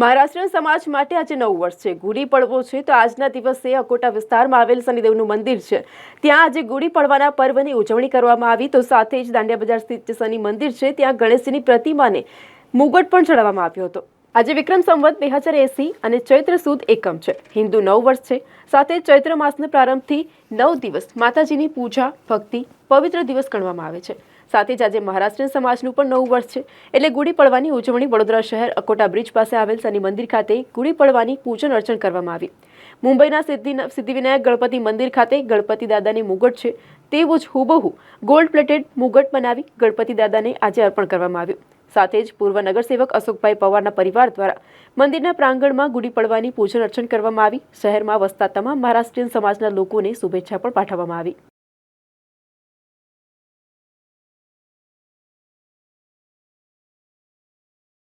મહારાષ્ટ્રીયન સમાજ માટે આજે નવું વર્ષ છે. ગુડી પડવો છે તો આજના દિવસે અકોટા વિસ્તારમાં આવેલ શનિદેવનું મંદિર છે. ત્યાં આજે ગુડી પડવાના પર્વની ઉજવણી કરવામાં આવી તો સાથે જ દાંડિયા બજાર સ્થિત શનિ મંદિર છે, ત્યાં ગણેશજીની પ્રતિમાને મુગટ પણ ચડાવવામાં આવ્યો હતો. આજે વિક્રમ સંવત બે હજાર એસી અને ચૈત્ર સુદ એકમ છે. હિન્દુ નવ વર્ષ છે. સાથે ચૈત્ર માસના પ્રારંભથી નવ દિવસ માતાજીની પૂજા, ભક્તિ, પવિત્ર દિવસ ગણવામાં આવે છે. સાથે જ આજે મહારાષ્ટ્રીયન સમાજનું પણ નવું વર્ષ છે. એટલે ગુડી પડવાની ઉજવણી વડોદરા શહેર અકોટા બ્રિજ પાસે આવેલ શનિ મંદિર ખાતે ગુડી પડવાની પૂજન અર્ચન કરવામાં આવી. મુંબઈના સિદ્ધિ સિદ્ધિવિનાયક ગણપતિ મંદિર ખાતે ગણપતિ દાદાની મુગટ છે. તેવું જ હુબહુ ગોલ્ડ પ્લેટેડ મુગટ બનાવી ગણપતિ દાદાને આજે અર્પણ કરવામાં આવ્યું. સાથે જ પૂર્વ નગરસેવક અશોકભાઈ પવારના પરિવાર દ્વારા મંદિરના પ્રાંગણમાં ગુડી પડવાની પૂજન અર્ચન કરવામાં આવી. શહેરમાં વસતા તમામ મહારાષ્ટ્રીયન સમાજના લોકોને શુભેચ્છા પણ પાઠવવામાં આવી.